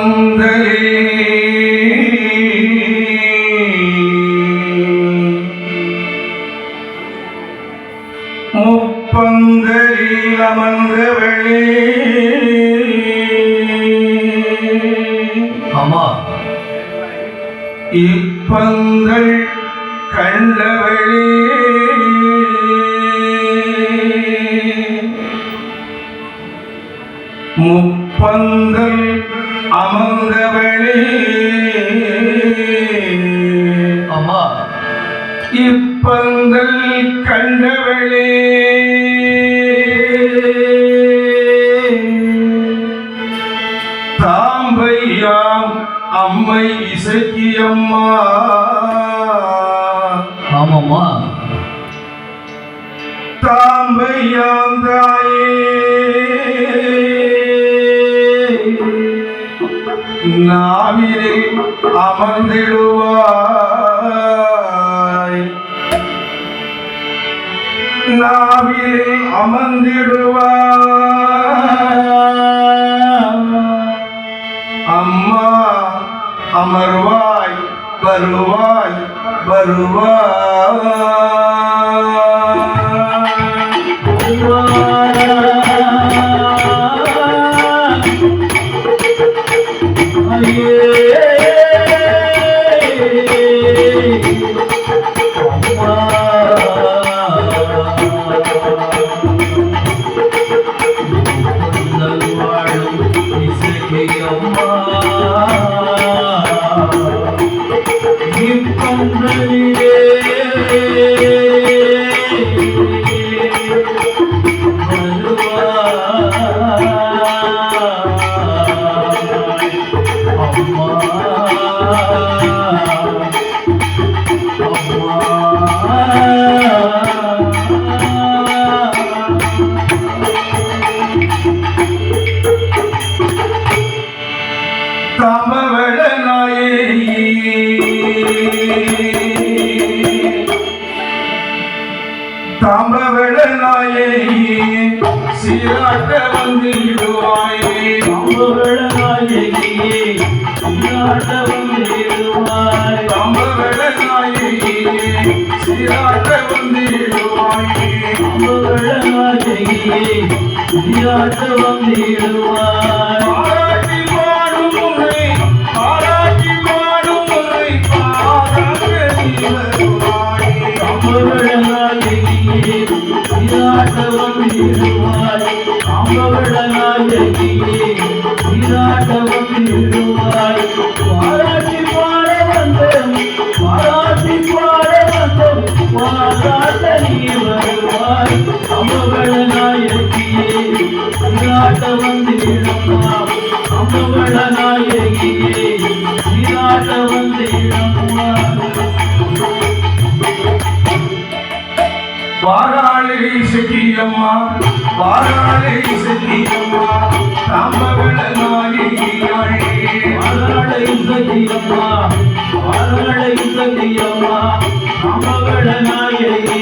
முப்பந்தலில் முப்பந்தல் அமர்ந்தவளே ஆமா. இப்பங்கள் கண்டவளே. தாம்பையாம் அம்மை இசக்கியம்மா. நாவினில் அமர்ந்திடுவாய். நாவினில் அமர்ந்திடுவாய். அம்மா அமர்வாய் வருவாய் வருவாய். தமவள தாம்பவள நாயே சீராட்ட வந்திடுவாயே. தாம்பவள நாயே சீராட்ட வந்திடுவாயே. நீராட்டவம் இருவாய் காம்பவளநாயகியே நீராட்டவம் இருவாய் பாராட்டி பாட வந்தோம் பாராட்டி பாட வந்தோம் பாராட்ட வாராளை சக்கியம்மா வாராளை சக்கியம்மா தாம்பவள நாயகியாளே வாராளை சக்கியம்மா வாராளை சக்கியம்மா தாம்பவள நாயகி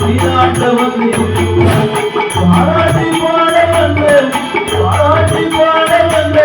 நீராட்ட வந்து பாராட்டி பாட வந்து பாராட்டி பாட வந்து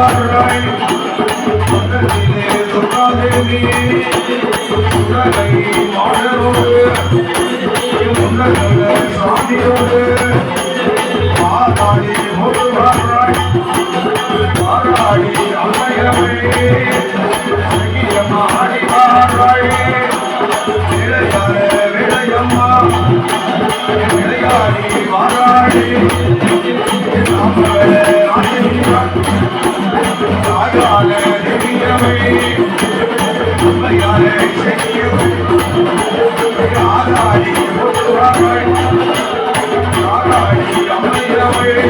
All right. Amen.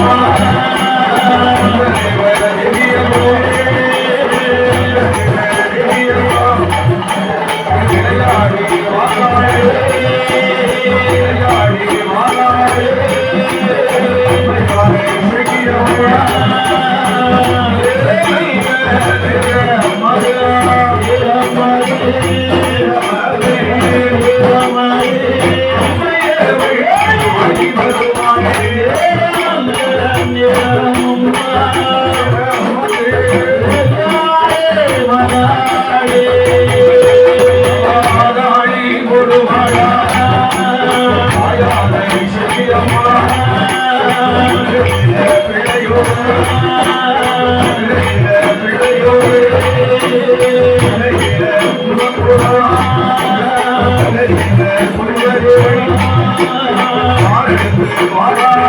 Come on.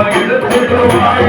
எடுத்துடுவாய்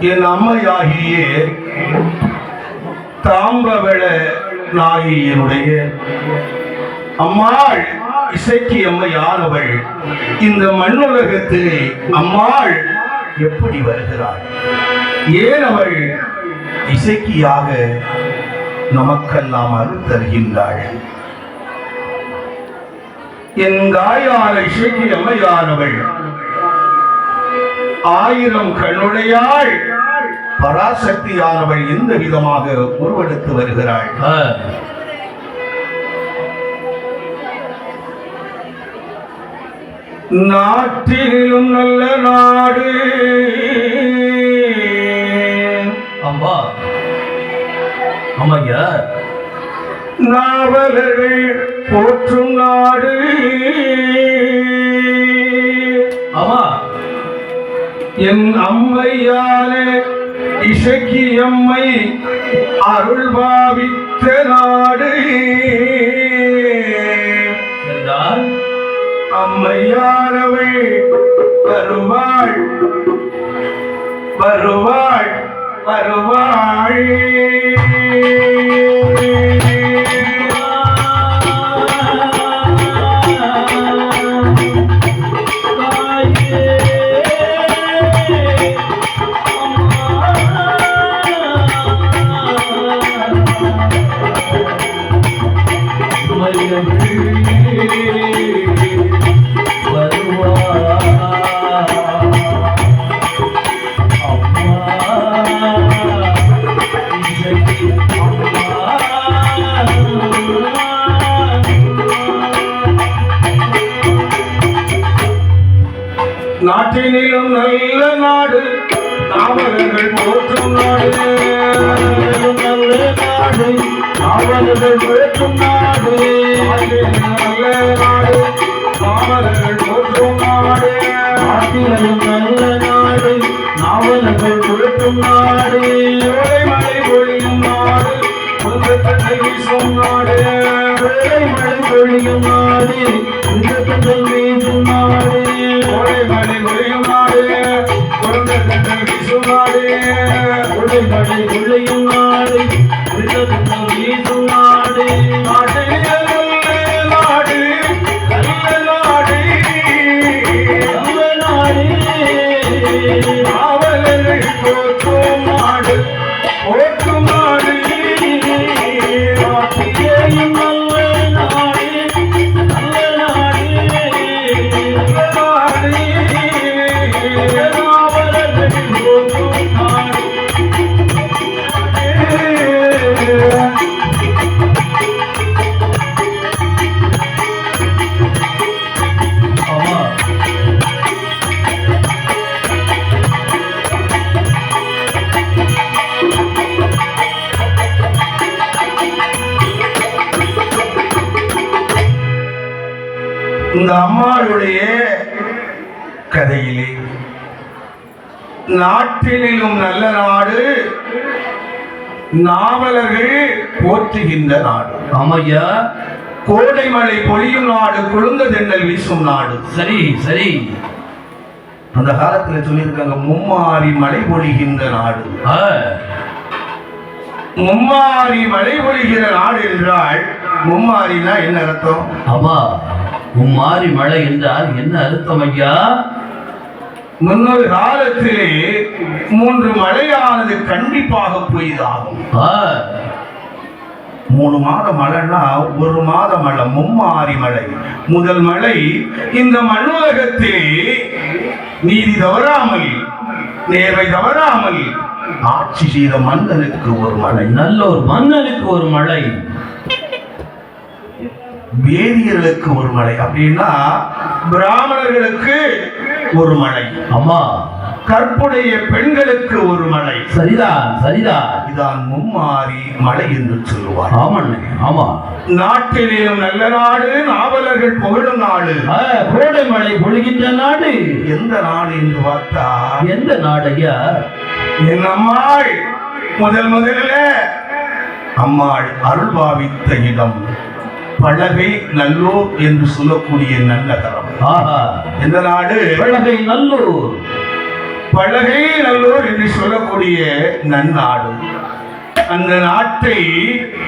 என் அம்மையாகிய தாம்பவள நாயினுடைய அம்மாள் இசைக்கு அம்மையானவள் இந்த மண்ணுலகத்திலே அம்மாள் எப்படி வருகிறாள்? ஏன் அவள் இசைக்கியாக நமக்கெல்லாம் அருள் தருகின்றாள்? என் தாயான இசைக்கு அம்மையானவள் ஆயிரம் கண்ணுடையாள். பராசக்தியானவள் எந்த விதமாக உருவெடுத்து வருகிறாள்? நாட்டிலும் நல்ல நாடு. அம்மா ஆமாய்யா. நாவலர்கள் போற்றும் நாடு. என் அம்மையாலே இசைக்கு எம்மை அருள் பாவித்த நாடு வருவாள் வருவாள் வருவாள். நாட்டினிலும் நல்ல நாடு நாவலர்கள் போற்றும் நாடு. நல்ல நாடு நாவலர்கள் போற்றும் நாடு. நல்ல நாடு நாவலர்கள் போற்றும் நாடு. நாட்டினிலும் நல்ல நாடு நாவலர்கள் போற்றும் நாடு. மழை பொழியும் நாடு. குடும்பத்தை வீசும் நாடு ஏழை மழை பொழியும் நாடு குடும்பத்தை வீசும் நாடு கோடை மழை பொழியும் நாடு குடும்பத்தை வீசும் நாடு கோடை மழை பொழியும் நாடு இந்த அம்மாளுடைய கதையிலே நாட்டினிலும் நல்ல நாடு நாவலர்கள் போற்றுகின்ற நாடு. ஆமையா கோடை மழை பொழியும் நாடு குழுந்த தென்னல் வீசும் நாடு. சரி சரி. அந்த காலத்துல சொல்லியிருக்காங்க மும்மாரி மழை பொழிகின்ற நாடு. மும்மாரி மழை பொழிகிற நாடு என்றால் மும்மாரினா என்ன அர்த்தம்? ஆமா. உம்மாரி மழை என்றால் என்ன அர்த்தம் ஐயா? முன்னொரு காலத்திலே மூன்று மழையானது கண்டிப்பாக பெய்தாகும். மூணு மாத மழைன்னா ஒரு மாத மழை மும்மாரி மழை. முதல் மழை இந்த மண்ணுலகத்திலே நீதி தவறாமல் நேர்வை தவறாமல் ஆட்சி செய்த மன்னனுக்கு ஒரு மழை. நல்ல ஒரு மன்னனுக்கு ஒரு மழை. வேதியர்களுக்கு ஒரு மழை அப்படின்னா பிராமணர்களுக்கு ஒரு மழை ஆமா. கற்புடைய பெண்களுக்கு ஒரு மழை சரிதான் சரிதான். இதான் மும்மாரி மழை என்று சொல்லுவார். ஆமாண்ணே ஆமா. நாட்டிலும் நல்ல நாடு நாவலர்கள் புகழும் நாடு. கோடை மழை பொழிகின்ற நாடு. எந்த நாடு என்று பார்த்தா எந்த நாடு ஐயா என் அம்மாள் முதல் முதல்ல அம்மாள் அருள் பாவித்த இடம். பலகை நல்லூர் என்று சொல்லக்கூடிய நன்னகரம் ஆஹா. எந்த நாடு? பழகை நல்லூர். பலகை நல்லூர் என்று சொல்லக்கூடிய நன்னாடு. அந்த நாட்டை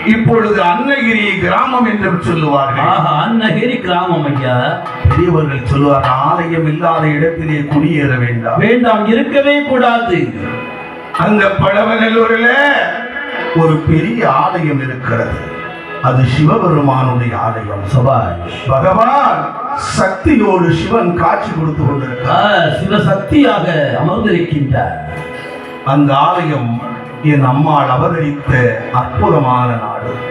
இப்பொழுது அன்னகிரி கிராமம் என்று சொல்லுவார்கள். அன்னகிரி கிராமம் ஐயா. பெரியவர்கள் சொல்லுவார் ஆலயம் இல்லாத இடத்திலே குடியேற வேண்டாம். வேண்டாம் இருக்கவே கூடாது. அந்த பழவநல்லூரில் ஒரு பெரிய ஆலயம் இருக்கிறது. அது சிவபெருமானுடைய ஆலயம். சபாஷ் பகவான் சக்தியோடு சிவன் காட்சி கொடுத்து ஆ, கொண்டிருக்கிறார் சிவசக்தியாக அமர்ந்திருக்கின்றார். அந்த ஆலயம் என் அம்மாள் அவதரித்த அற்புதமான நாடு.